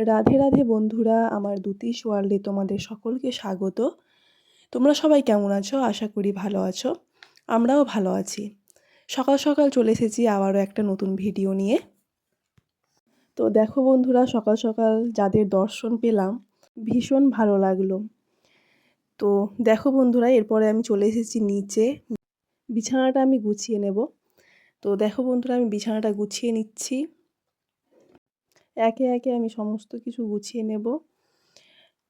রাধে রাধে বন্ধুরা, আমার দুতিশ ওয়ার্ল্ডে তোমাদের সকলকে স্বাগত। তোমরা সবাই কেমন আছো? আশা করি ভালো আছো। আমরাও ভালো আছি। সকাল সকাল চলে এসেছি আবারও একটা নতুন ভিডিও নিয়ে। তো দেখো বন্ধুরা, সকাল সকাল যাদের দর্শন পেলাম, ভীষণ ভালো লাগল। তো দেখো বন্ধুরা, এরপরে আমি চলে এসেছি নিচে। বিছানাটা আমি গুছিয়ে নেব। তো দেখো বন্ধুরা, আমি বিছানাটা গুছিয়ে নিচ্ছি। একে একে আমি সমস্ত কিছু গুছিয়ে নেব।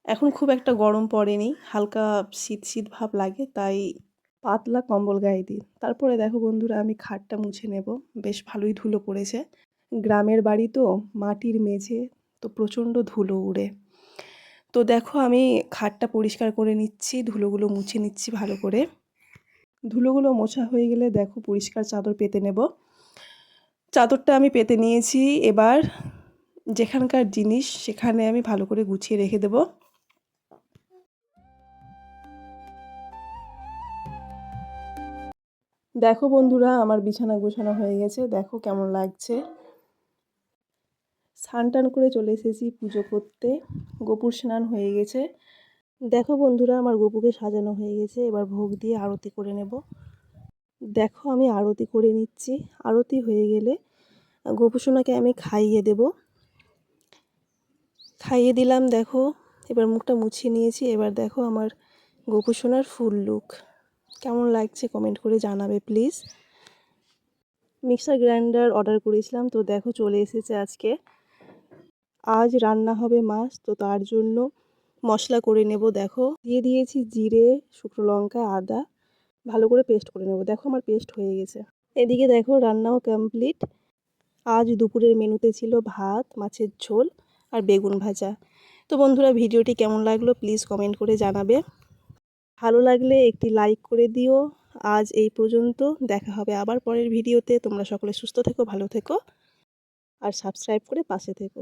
এখন খুব একটা গরম পড়েনি, হালকা শীত শীত ভাব লাগে, তাই পাতলা কম্বল গায়ে দিই। তারপরে দেখো বন্ধুরা, আমি খাটটা মুছে নেব। বেশ ভালোই ধুলো পড়েছে। গ্রামের বাড়ি তো, মাটির মেঝে, তো প্রচণ্ড ধুলো উড়ে। তো দেখো, আমি খাটটা পরিষ্কার করে নিচ্ছি, ধুলোগুলো মুছে নিচ্ছি ভালো করে। ধুলোগুলো মোছা হয়ে গেলে দেখো, পরিষ্কার চাদর পেতে নেব। চাদরটা আমি পেতে নিয়েছি। এবার যেখানকার জিনিস সেখানে আমি ভালো করে গুছিয়ে রেখে দেব। দেখো বন্ধুরা, আমার বিছানা গোছানো হয়ে গেছে। দেখো কেমন লাগছে। স্নান টান করে চলে এসেছি পুজো করতে। গোপুর স্নান হয়ে গেছে। দেখো বন্ধুরা, আমার গোপুকে সাজানো হয়ে গেছে। এবার ভোগ দিয়ে আরতি করে নেব। দেখো আমি আরতি করে নিচ্ছি। আরতি হয়ে গেলে গোপুসোনাকে আমি খাইয়ে দেব। খাইয়ে দিলাম, দেখো। এবার মুখটা মুছিয়ে নিয়েছি। এবার দেখো আমার গোপুসোনার ফুল লুক। কেমন লাগছে কমেন্ট করে জানাবে, প্লিজ। মিক্সার গ্রাইন্ডার অর্ডার করেছিলাম, তো দেখো চলে এসেছে আজকে। আজ রান্না হবে মাছ, তো তার জন্য মশলা করে নেব, দেখো। দিয়ে দিয়েছি জিরে, শুকনো লঙ্কা, আদা। ভালো করে পেস্ট করে নেব, দেখো আমার পেস্ট হয়ে গেছে। এদিকে দেখো রান্নাও কমপ্লিট। আজ দুপুরের মেনুতে ছিল ভাত, মাছের ঝোল। আর বেগুন ভাজা। তো বন্ধুরা, ভিডিওটি কেমন লাগল প্লিজ কমেন্ট করে জানাবে। ভালো লাগলে একটি লাইক করে দিও। আজ এই পর্যন্ত, দেখা হবে আবার পরের ভিডিওতে। তোমরা সকলে সুস্থ থেকো, ভালো থেকো। আর সাবস্ক্রাইব করে পাশে থেকো।